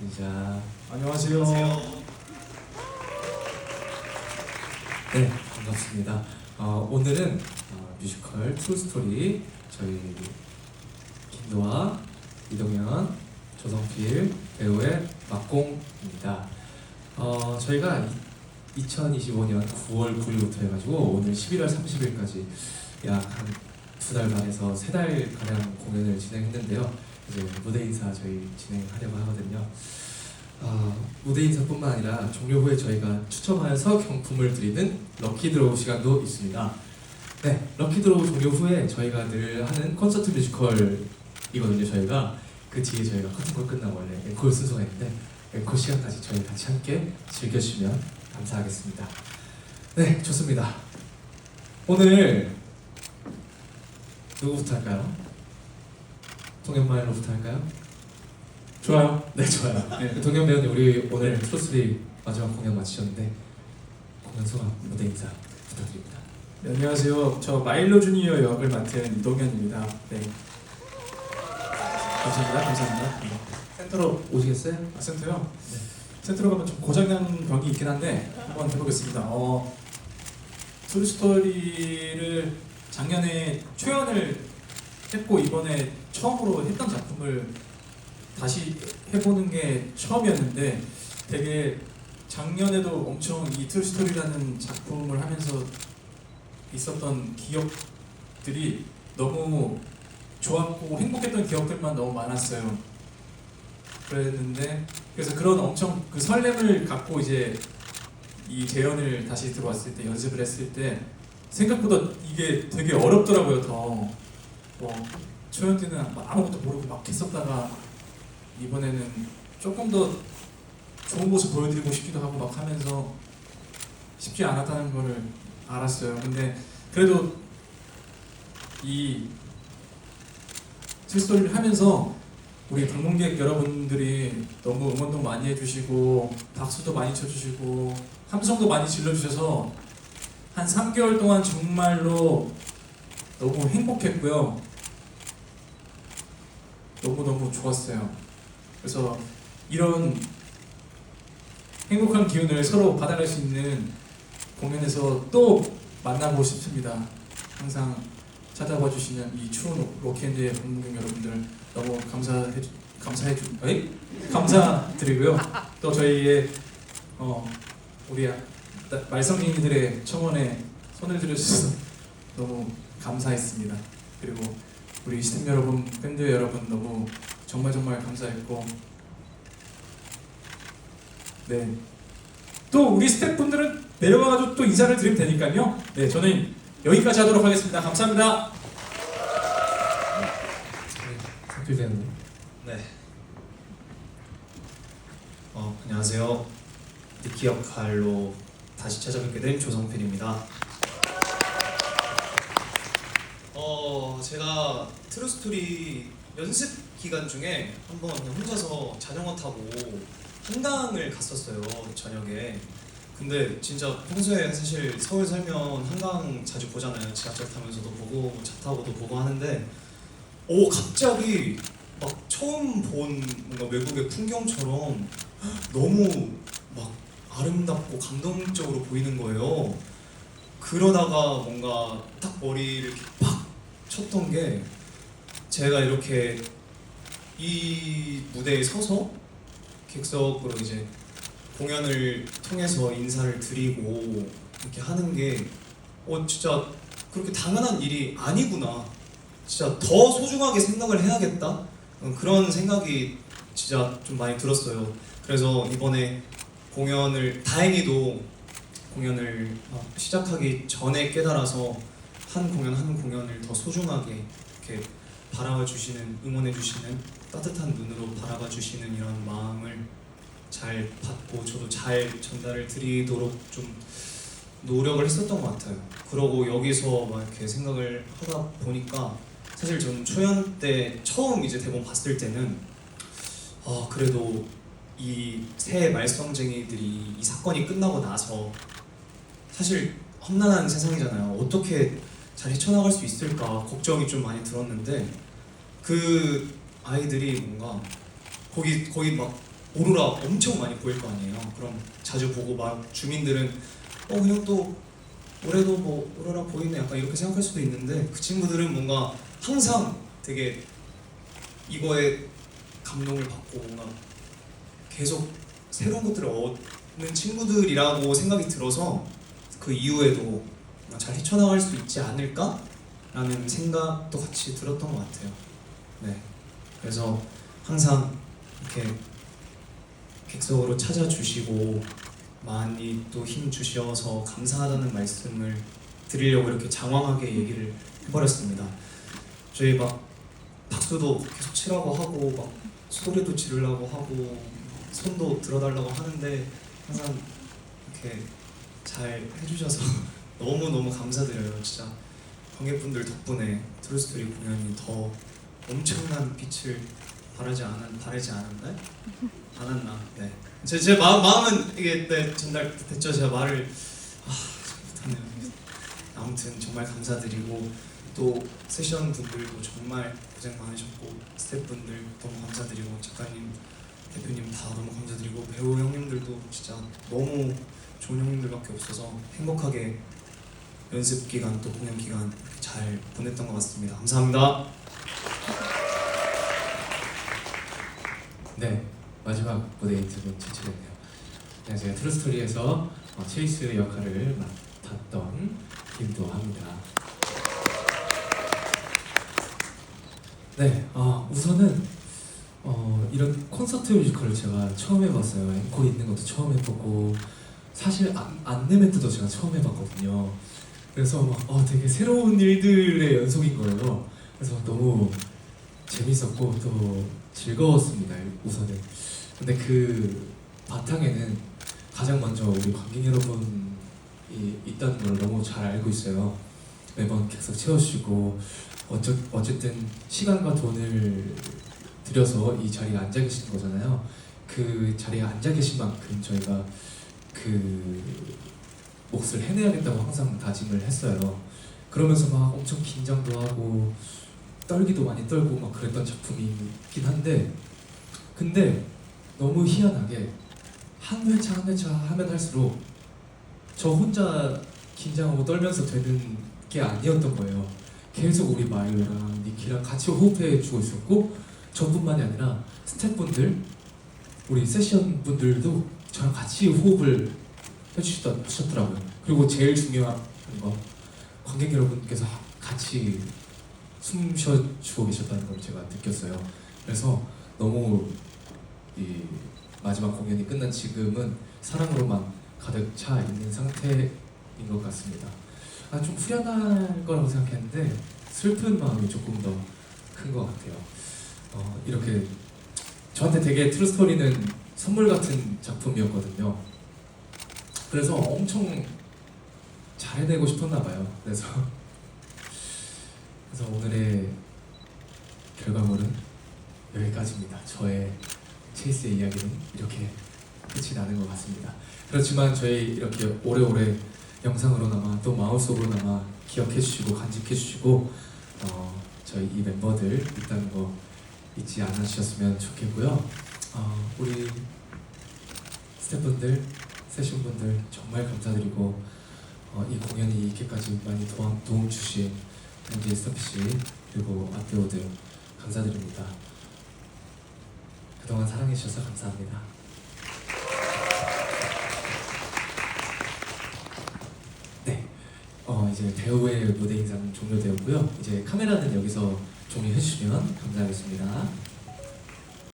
인사 안녕하세요. 네 반갑습니다 어, 오늘은 어, 뮤지컬 트루스토리 저희 김도아, 이동현, 조성필 배우의 막공입니다 어, 저희가 2025년 9월 9일부터 해가지고 오늘 11월 30일까지 약 한 두 달 반에서 세 달 가량 공연을 진행했는데요. 이제 무대 인사 저희 진행하려고 하거든요. 아, 무대 인사뿐만 아니라 종료 후에 저희가 추첨하여서 경품을 드리는 럭키 드로우 시간도 있습니다. 네, 럭키 드로우 종료 후에 저희가 늘 하는 콘서트 뮤지컬이거든요. 저희가 그 뒤에 저희가 커튼콜 끝나고 원래 앵콜 순서가 있는데 앵콜 시간까지 저희 같이 함께 즐겨주시면 감사하겠습니다. 네, 좋습니다. 오늘 누구부터 할까요? 동현마을로부터 할까요? 좋아요. 네, 좋아요. 네, 동현 배우님 우리 오늘 트로스리 마지막 공연 마치셨는데 공연 소감 무대 인사 부탁드립니다. 네, 안녕하세요. 저 마일로 주니어 역을 맡은 이동현입니다. 네. 감사합니다. 감사합니다. 네. 센터로 오시겠어요? 아, 센터요? 네. 센터로 가면 좀 고장난 벽이 있긴 한데 한번 해보겠습니다. 어, 트루스토리를 작년에 초연을 했고 이번에 처음으로 했던 작품을 다시 해보는 게 처음이었는데 되게 작년에도 엄청 이 트루스토리라는 작품을 하면서 있었던 기억들이 너무 좋았고 행복했던 기억들만 너무 많았어요. 그랬는데 그래서 그런 엄청 그 설렘을 갖고 이제 이 재연을 다시 들어왔을 때 연습을 했을 때 생각보다 이게 되게 어렵더라고요 더. 뭐 초연 때는 막 아무것도 모르고 막 했었다가 이번에는 조금 더 좋은 모습 보여드리고 싶기도 하고 막 하면서 쉽지 않았다는 거를 알았어요. 근데 그래도 이 실스토리를 하면서 우리 방문객 여러분들이 너무 응원도 많이 해주시고 박수도 많이 쳐주시고 함성도 많이 질러주셔서 한 3개월 동안 정말로 너무 행복했고요. 너무너무 좋았어요. 그래서 이런 행복한 기운을 서로 받아갈 수 있는 공연에서 또 만나고 싶습니다. 항상 찾아봐 주시는 이 추운 로켓의 방문객 여러분들 너무 감사해 주- 감사해 주 에이? 감사드리고요. 또 저희의 어 우리 나- 말썽쟁이들의 청원에 손을 들어주셔서 너무 감사했습니다. 그리고 우리 시팀 여러분, 밴드 여러분 너무 정말 정말 감사했고 네. 또 우리 스태프분들은 내려가가지고 또 인사를 드리면 되니까요. 네, 저는 여기까지 하도록 하겠습니다. 감사합니다. 배우님. 네. 어, 안녕하세요. 역할로 다시 찾아뵙게 된 조성필입니다. 어, 제가 트루스토리 연습 기간 중에 한번 혼자서 자전거 타고 한강을 갔었어요, 저녁에. 근데 진짜 평소에 사실 서울 살면 한강 자주 보잖아요. 지하철 타면서도 보고 차 타고도 보고 하는데 오 갑자기 막 처음 본 뭔가 외국의 풍경처럼 너무 막 아름답고 감동적으로 보이는 거예요. 그러다가 뭔가 딱 머리를 이렇게 팍 쳤던 게 제가 이렇게 이 무대에 서서 객석으로 이제 공연을 통해서 인사를 드리고 이렇게 하는 게 어, 진짜 그렇게 당연한 일이 아니구나. 진짜 더 소중하게 생각을 해야겠다. 어, 그런 생각이 진짜 좀 많이 들었어요. 그래서 이번에 공연을 다행히도 공연을 어, 시작하기 전에 깨달아서 한 공연 한 공연을 더 소중하게 이렇게 바라봐 주시는 응원해 주시는 따뜻한 눈으로 바라봐 주시는 이런 마음을 잘 받고 저도 잘 전달을 드리도록 좀 노력을 했었던 것 같아요. 그러고 여기서 막 이렇게 생각을 하다 보니까 사실 저는 초연 때 처음 이제 대본 봤을 때는 아 그래도 이 새 말썽쟁이들이 이 사건이 끝나고 나서 사실 험난한 세상이잖아요. 어떻게 잘 헤쳐나갈 수 있을까 걱정이 좀 많이 들었는데 그 아이들이 뭔가 거기 거기 막 오로라 엄청 많이 보일 거 아니에요. 그럼 자주 보고 막 주민들은 어 그냥 또 올해도 뭐 오로라 보이네 약간 이렇게 생각할 수도 있는데 그 친구들은 뭔가 항상 되게 이거에 감동을 받고 뭔가 계속 새로운 것들을 얻는 친구들이라고 생각이 들어서 그 이후에도 잘 헤쳐나갈 수 있지 않을까라는 생각도 같이 들었던 것 같아요. 네. 그래서 항상 이렇게 객석으로 찾아주시고 많이 또 힘 주셔서 감사하다는 말씀을 드리려고 이렇게 장황하게 얘기를 해버렸습니다. 저희 막 박수도 계속 치라고 하고 막 소리도 지르려고 하고 손도 들어달라고 하는데 항상 이렇게 잘 해주셔서 너무 너무 감사드려요. 진짜 관객분들 덕분에 트루스토리 공연이 더 엄청난 빛을 바라지 않은 바라지 않았나? 않았나? 네. 제, 제 마음 마음은 이게 네, 전달됐죠. 제가 말을 아 못하네요. 아무튼 정말 감사드리고 또 세션 분들도 정말 고생 많으셨고 스태프분들 너무 감사드리고 작가님 대표님 다 너무 감사드리고 배우 형님들도 진짜 너무 좋은 형님들밖에 없어서 행복하게 연습 기간 또 공연 기간 잘 보냈던 것 같습니다. 감사합니다. 네, 마지막 무대 인터뷰 제출했네요. 안녕하세요. 트루스토리에서 어, 체이스 역할을 맡았던 김도 합니다. 네, 어, 우선은 어, 이런 콘서트 뮤지컬을 제가 처음 해봤어요. 앵콜 있는 것도 처음 해보고 사실 안, 안내 멘트도 제가 처음 해봤거든요. 그래서 막 어, 되게 새로운 일들의 연속인 거예요. 그래서 너무 재밌었고 또 즐거웠습니다. 우선은. 근데 그 바탕에는 가장 먼저 우리 관객 여러분이 있다는 걸 너무 잘 알고 있어요. 매번 객석 채워주시고 어쩌, 어쨌든 시간과 돈을 들여서 이 자리에 앉아 계시는 거잖아요. 그 자리에 앉아 계신 만큼 저희가 그 몫을 해내야겠다고 항상 다짐을 했어요. 그러면서 막 엄청 긴장도 하고 떨기도 많이 떨고 막 그랬던 작품이긴 한데 근데 너무 희한하게 한 회차 한 회차 하면 할수록 저 혼자 긴장하고 떨면서 되는 게 아니었던 거예요. 계속 우리 마이오랑 니키랑 같이 호흡해 주고 있었고 저뿐만이 아니라 스태프분들 우리 세션 분들도 저랑 같이 호흡을 해주셨더라고요. 그리고 제일 중요한 거 관객 여러분께서 같이 숨 쉬어주고 계셨다는 걸 제가 느꼈어요. 그래서 너무 이 마지막 공연이 끝난 지금은 사랑으로만 가득 차 있는 상태인 것 같습니다. 아, 좀 후련할 거라고 생각했는데 슬픈 마음이 조금 더 큰 것 같아요. 어, 이렇게 저한테 되게 트루스토리는 선물 같은 작품이었거든요. 그래서 엄청 잘 해내고 싶었나 봐요. 그래서 그래서 오늘의 결과물은 여기까지입니다. 저의 체이스의 이야기는 이렇게 끝이 나는 것 같습니다. 그렇지만 저희 이렇게 오래오래 영상으로나마 또 마음속으로나마 기억해 주시고 간직해 주시고 어, 저희 이 멤버들 있다는 거 잊지 않아 주셨으면 좋겠고요. 어, 우리 스태프분들, 세션분들 정말 감사드리고 어, 이 공연이 이렇게까지 많이 도움, 도움 주신 현지 스타피 씨 그리고 아태오들 감사드립니다. 그동안 사랑해 주셔서 감사합니다. 네, 어, 이제 배우의 무대 인상 종료되었고요. 이제 카메라는 여기서 종료해 주시면 감사하겠습니다.